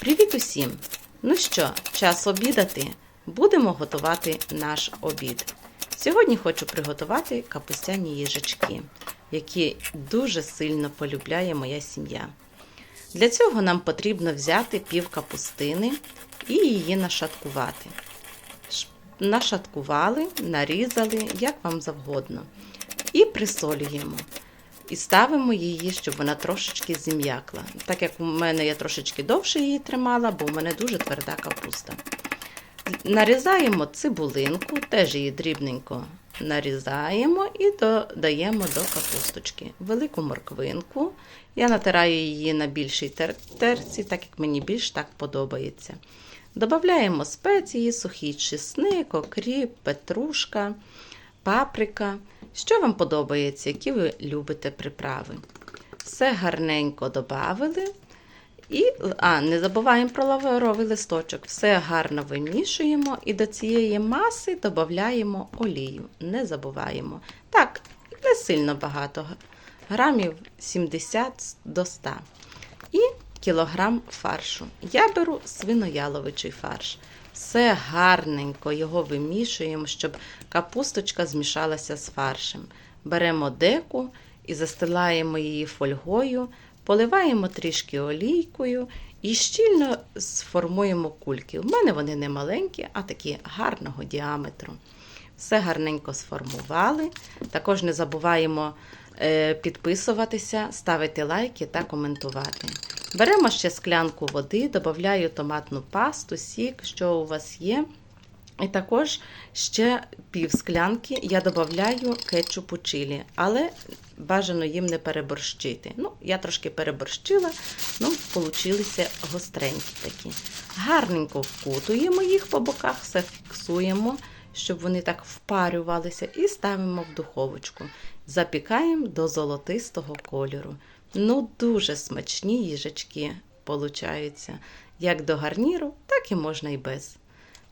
Привіт усім! Ну що, час обідати. Будемо готувати наш обід. Сьогодні хочу приготувати капустяні їжачки, які дуже сильно полюбляє моя сім'я. Для цього нам потрібно взяти пів капустини і її нашаткувати. Нашаткували, нарізали, як вам завгодно. І присолюємо. І ставимо її, щоб вона трошечки зім'якла. Так як у мене я трошечки довше її тримала, бо у мене дуже тверда капуста. Нарізаємо цибулинку, теж її дрібненько нарізаємо і додаємо до капусточки. Велику морквинку. Я натираю її на більшій тер- терці, так як мені більш так подобається. Додаємо спеції, сухий чесник, окріп, петрушка, паприка. Що вам подобається, які ви любите приправи? Все гарненько додали. І, а, не забуваємо про лавровий листочок. Все гарно вимішуємо і до цієї маси додаємо олію. Не забуваємо. Так, не сильно багато, грамів 70 до 100. Кілограм фаршу. Я беру свинояловичий фарш. Все гарненько його вимішуємо, щоб капусточка змішалася з фаршем. Беремо деку і застилаємо її фольгою, поливаємо трішки олійкою і щільно сформуємо кульки. У мене вони не маленькі, а такі гарного діаметру. Все гарненько сформували. Також не забуваємо е, підписуватися, ставити лайки та коментувати. Беремо ще склянку води, додаю томатну пасту, сік, що у вас є. І також ще пів склянки я додаю кетчупу чилі, але бажано їм не переборщити. Ну, я трошки переборщила, ну, получилися гостренькі такі. Гарненько вкутуємо їх по боках, все фіксуємо, щоб вони так впарювалися, і ставимо в духовочку. Запікаємо до золотистого кольору. Ну, дуже смачні їжачки получаються. Як до гарніру, так і можна і без.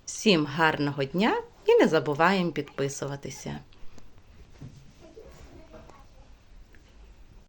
Всім гарного дня і не забуваємо підписуватися.